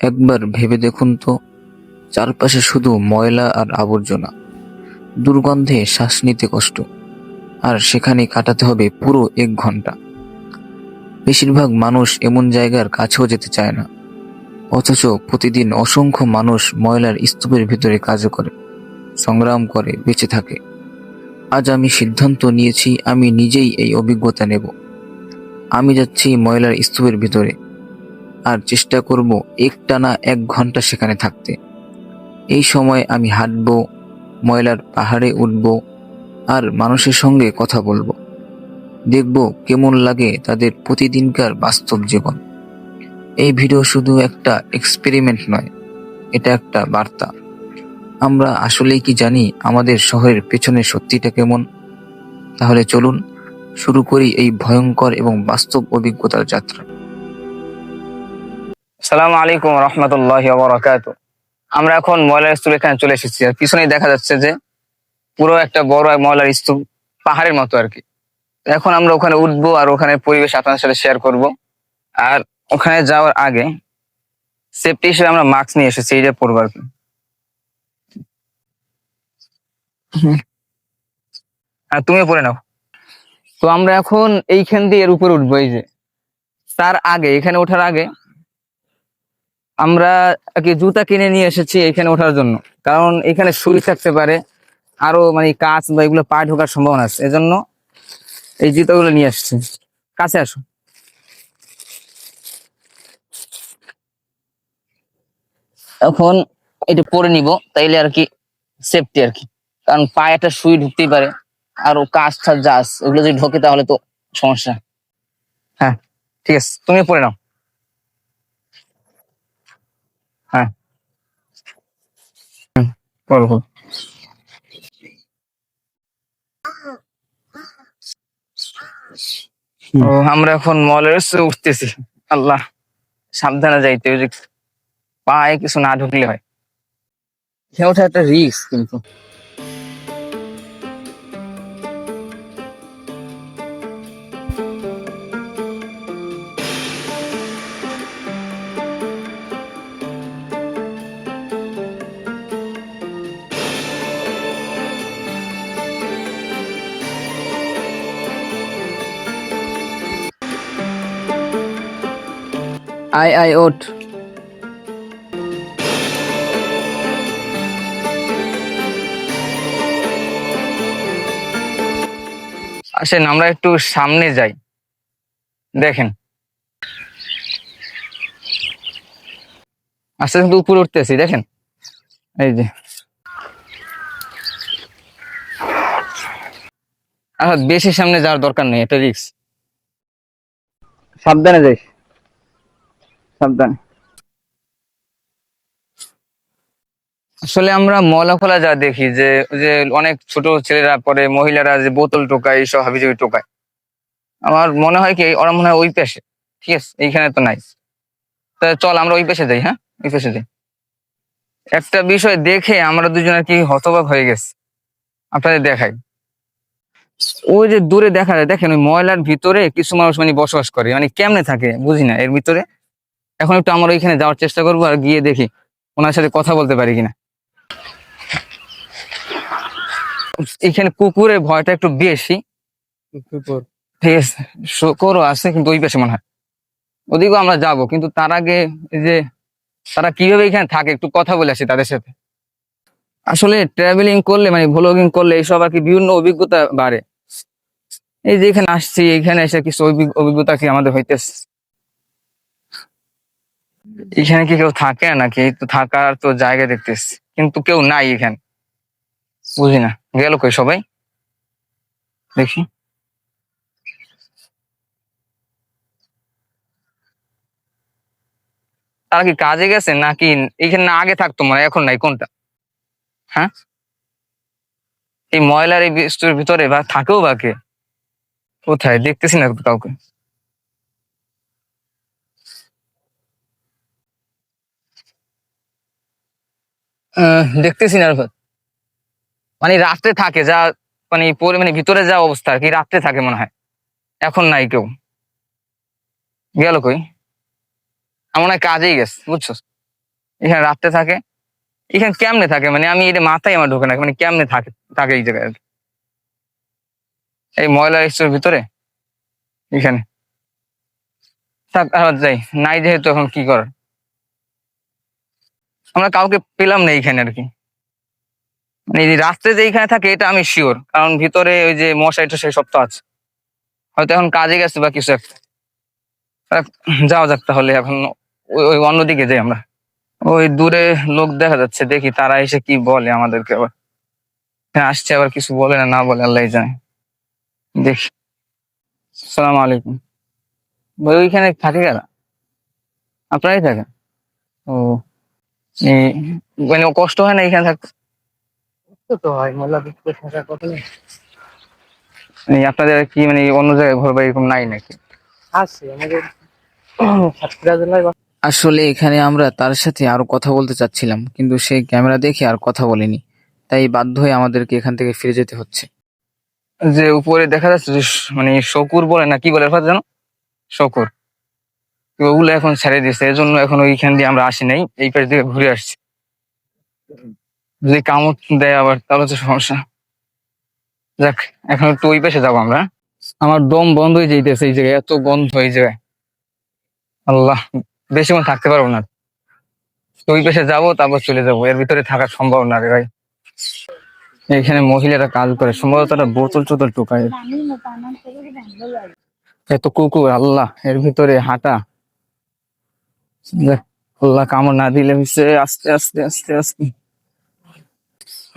একবার ভেবে দেখুন তো, চারপাশে শুধু ময়লা আর আবর্জনা। দুর্গন্ধে শ্বাস নিতে কষ্ট, আর সেখানে কাটাতে হবে পুরো এক ঘণ্টা। বেশিরভাগ মানুষ এমন জায়গার কাছেও যেতে চায় না। অথচ প্রতিদিন অসংখ্য মানুষ ময়লার স্তূপের ভিতরে কাজ করে, সংগ্রাম করে, বেঁচে থাকে। আজ আমি সিদ্ধান্ত নিয়েছি, আমি নিজেই এই অভিজ্ঞতা নেব। আমি যাচ্ছি ময়লার স্তূপের ভিতরে। আর চেষ্টা করব একটানা এক ঘণ্টা সেখানে থাকতে। এই সময় আমি হাঁটবো, ময়লার পাহাড়ে উঠব আর মানুষের সঙ্গে কথা বলব। দেখব কেমন লাগে তাদের প্রতিদিনকার বাস্তব জীবন। এই ভিডিও শুধু একটা এক্সপেরিমেন্ট নয়, এটা একটা বার্তা। আমরা আসলেই কি জানি আমাদের শহরের পেছনে সত্যিটা কেমন? তাহলে চলুন শুরু করি এই ভয়ঙ্কর এবং বাস্তব অভিজ্ঞতার যাত্রা। সালাম আলাইকুম রহমতুল্লাহ বরাকাত আমরা এখন ময়লার স্তূপ এখানে চলে এসেছি আর পিছনেই দেখা যাচ্ছে যে পুরো একটা বড় ময়লার স্তূপ পাহাড়ের মতো আর কি। এখন আমরা ওখানে উঠবো আর ওখানে পরিবেশ আপনাদের সাথে শেয়ার করব। আর ওখানে যাওয়ার আগে সেফটি হিসেবে আমরা মাস্ক নিয়ে এসেছি এইটা পরবো আর কি। হ্যাঁ তুমিও পরে নাও। তো আমরা এখন এইখান দিয়ে এর উপরে উঠবো, এই যে। তার আগে, এখানে ওঠার আগে আমরা কি জুতা কিনে নিয়ে এসেছি এখানে ওঠার জন্য। কারণ এখানে সুই থাকতে পারে, আরও মানে কাঁচ বা এগুলো পা ঢোকার সম্ভাবনা আছে। এজন্য এই জুতাগুলো নিয়ে আসছি। কাছে আসো। এখন এটা পরে নিব, তাইলে আর কি সেফটি আর কি। কারণ পায়ে একটা সুই ঢুকতেই পারে, আর ও কাঁচ টাচ যা ওগুলো যদি ঢোকে তাহলে তো সমস্যা। হ্যাঁ ঠিক আছে তুমি পরে নাও। ও আমরা এখন মলের উঠতেছি। আল্লাহ সাবধানে যাইতে পায়ে কিছু না ঢুকলে হয়। একটা রিস্ক কিন্তু। আই আই ওঠ আসেন আমরা একটু সামনে যাই। দেখেন। আস্তে আস্তে উপরে উঠতেছি দেখেন। এই যে। আচ্ছা বেশি সামনে যাওয়ার দরকার নেই এটা রিক্স সাবধানে যাইস। সাবধানে। আসলে আমরা ময়লা ফলা যা দেখি যে যে অনেক ছোট ছেলেরা পরে, মহিলারা যে বোতল টোকায়, এইসব হাবিজাবি টোকায়। আমার মনে হয় কি, ওরা মনে হয় ওই পেশে। ঠিক আছে, এইখানে তো নাই। তা চল, আমরা ওই পেশে যাই হ্যাঁ? ওই পেশে যাই। একটা বিষয় দেখে আমরা দুজন আর কি হতবাক হয়ে গেছি। আপনাদের দেখাই। ওই যে দূরে দেখা যায়, দেখেন ওই ময়লার ভিতরে কিছু মানুষ মানে বসবাস করে। মানে কেমনে থাকে, বুঝি না, এর ভিতরে? এখন একটু আমরা ওইখানে যাওয়ার চেষ্টা করব আর গিয়ে দেখি ওনার সাথে কথা বলতে পারি কিনা। এখানে কুকুরের ভয়টা একটু বেশি। ঠিক আছে শুকরও আছে কিন্তু ওই পাশে মনে হয়। ওদিকেও আমরা যাব কিন্তু তার আগে যে তারা কীভাবে এখানে থাকে একটু কথা বলে আসি তাদের সাথে। আসলে ট্রাভেলিং করলে মানে ভ্লগিং করলে এইসব আর কি বিভিন্ন অভিজ্ঞতা বাড়ে। এই যে এখানে আসছি এখানে এসে কিছু অভিজ্ঞতা কি আমাদের হইতেছে? এখানে কি কেউ থাকে নাকি? তো থাকার তো জায়গা দেখতেছি। কিন্তু কেউ নাই এখানে। বুঝি না। গেল কই সবাই? দেখি। তারা কি কাজে গেছে নাকি এখানে না আগে থাকতো মানে এখন নাই? কোনটা? হ্যাঁ? এই ময়লার এই বস্তুর ভিতরে বা থাকেও বা কে? কোথায়? দেখতেছি না কাউকে। দেখতেছি না মানে রাত্রে থাকে, যা মানে পরে মানে ভিতরে যা অবস্থা আর কি, রাত্রে থাকে মনে হয়। এখন নাই কেউ। গেল কই? আমার কাজেই গেছে বুঝছ এখানে রাত্রে থাকে। এখানে কেমনে থাকে? মানে আমি এটা মাথায় আমার ঢোকে না মানে কেমনে থাকে থাকে এই জায়গায় এই ময়লা স্টোর ভিতরে, এখানে। যাই। নাই যেহেতু, এখন কি করার? আমরা কাউকে পেলাম না এইখানে আর কি। মানে রাত্রে যে এইখানে থাকে, এটা আমি শিওর কারণ ভিতরে ওই যে মশাই টশাই সব তো আছে। হয়তো এখন কাজে গেছে বা কিছু একটা। যাওয়া যাক তাহলে, এখন ওই অন্যদিকে যাই আমরা। ওই দূরে লোক দেখা যাচ্ছে, দেখি তারা এসে কি বলে আমাদেরকে আবার। হ্যাঁ আসছে আবার কিছু বলে না না বলে আল্লাহ জানে। দেখি। সালাম আলাইকুম। ওইখানে থাকে কারা? আপনারাই থাকেন? ও। মানে কষ্ট হয় না এখানে থাকতে তো হয় মোল্লা বিক্রি থাকার কথা নেই আপনাদের কি মানে অন্য জায়গায় ঘর বাড়ি এরকম নাই নাকি? আছে আমাদের সাতক্ষীরা জেলায় আসলে এখানে আমরা তার সাথে আরও কথা বলতে চাচ্ছিলাম কিন্তু সে ক্যামেরা দেখে আর কথা বলেনি। তাই বাধ্য হয়ে আমাদেরকে এখান থেকে ফিরে যেতে হচ্ছে। যে উপরে দেখা যাচ্ছে যে মানে শকুর বলে না কি বলে জানো শকুর। তো ওগুলো এখন ছেড়ে দিয়েছে। এই জন্য এখন ওইখান দিয়ে আমরা আসি নাই এই পাশ দিকে ঘুরে আসছি। যদি কামড় দেয় আবার তাহলে তো সমস্যা। যাক এখন একটু ওই পাশে যাব আমরা। আমার দম বন্ধ হয়ে যাইতেছে এই জায়গায় এত বন্ধ হয়ে জায়গায়। আল্লাহ বেশিক্ষণ থাকতে পারব না। তো ওই পাশে যাব তারপর চলে যাব। এর ভিতরে থাকা সম্ভব না রে ভাই। এখানে মহিলারা কাজ করে সম্ভবত তারা বোতল চোতল টোকায় এত কুকুর আল্লাহ এর ভিতরে হাঁটা। আল্লাহ কামড় না দিলে হচ্ছে আস্তে আস্তে আস্তে আস্তে।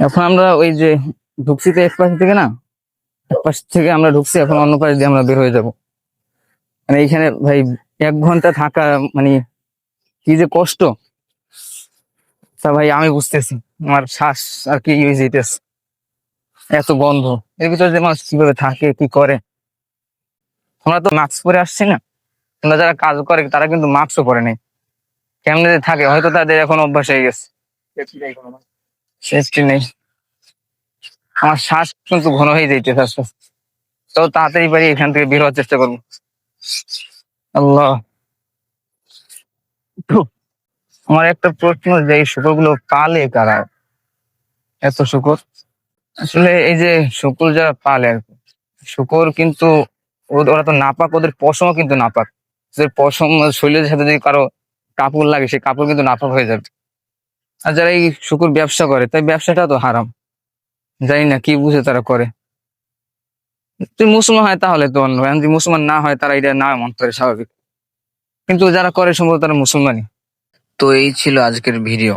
এখন আমরা ওই যে ঢুকছি তো এক পাশ থেকে না, এক পাশ থেকে আমরা ঢুকছি, এখন অন্য পাশ দিয়ে আমরা বের হয়ে যাব। মানে এইখানে ভাই এক ঘণ্টা থাকা মানে কি যে কষ্ট। তা ভাই আমি বুঝতেছি, আমার শ্বাস আর কি হয়ে যেতেছে এত গন্ধ, এর ভিতরে যে মানুষ কীভাবে থাকে, কি করে? আমরা তো মাস্ক পরে আসছি না। আমরা যারা কাজ করে, তারা কিন্তু মাস্কও পরে নেই। যে থাকে? হয়তো তাদের এখন অভ্যাস হয়ে গেছে। সেফটি নেই। আমার শ্বাস কিন্তু ঘন হয়ে আস্তে আস্তে। তো তাড়াতাড়ি পারি এখান থেকে বের হওয়ার চেষ্টা করব। আল্লাহ। আমার একটা প্রশ্ন যে, এই শুকরগুলো পালে কারা? এত শুকর? আসলে এই যে শুকর যারা পালে আর কি, শুকর কিন্তু ওরা তো নাপাক, ওদের পশমও কিন্তু নাপাক। ওদের পশম, শরীরের সাথে যদি কারও কাপড় লাগে, সেই কাপড় কিন্তু নাপাক হয়ে যাবে। আর যারা এই শুকুর ব্যবসা করে, তাই ব্যবসাটা তো হারাম। জানি না কি বুঝে তারা করে। তুই মুসলমান হয় তাহলে তো অন্য। যদি মুসলমান না হয়, তারা এটা না মন করে স্বাভাবিক। কিন্তু যারা করে সম্ভবত তারা মুসলমানই। তো এই ছিল আজকের ভিডিও।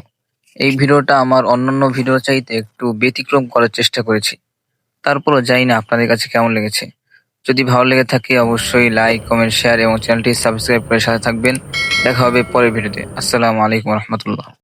এই ভিডিওটা আমার অন্যান্য ভিডিও চাইতে একটু ব্যতিক্রম করার চেষ্টা করেছি। তারপরও জানি না আপনাদের কাছে কেমন লেগেছে। যদি ভালো লেগে থাকে, অবশ্যই লাইক কমেন্ট শেয়ার এবং চ্যানেলটি সাবস্ক্রাইব করে সাথে থাকবেন। দেখা হবে পরের ভিডিওতে। আসসালামু আলাইকুম রহমতুল্লাহ।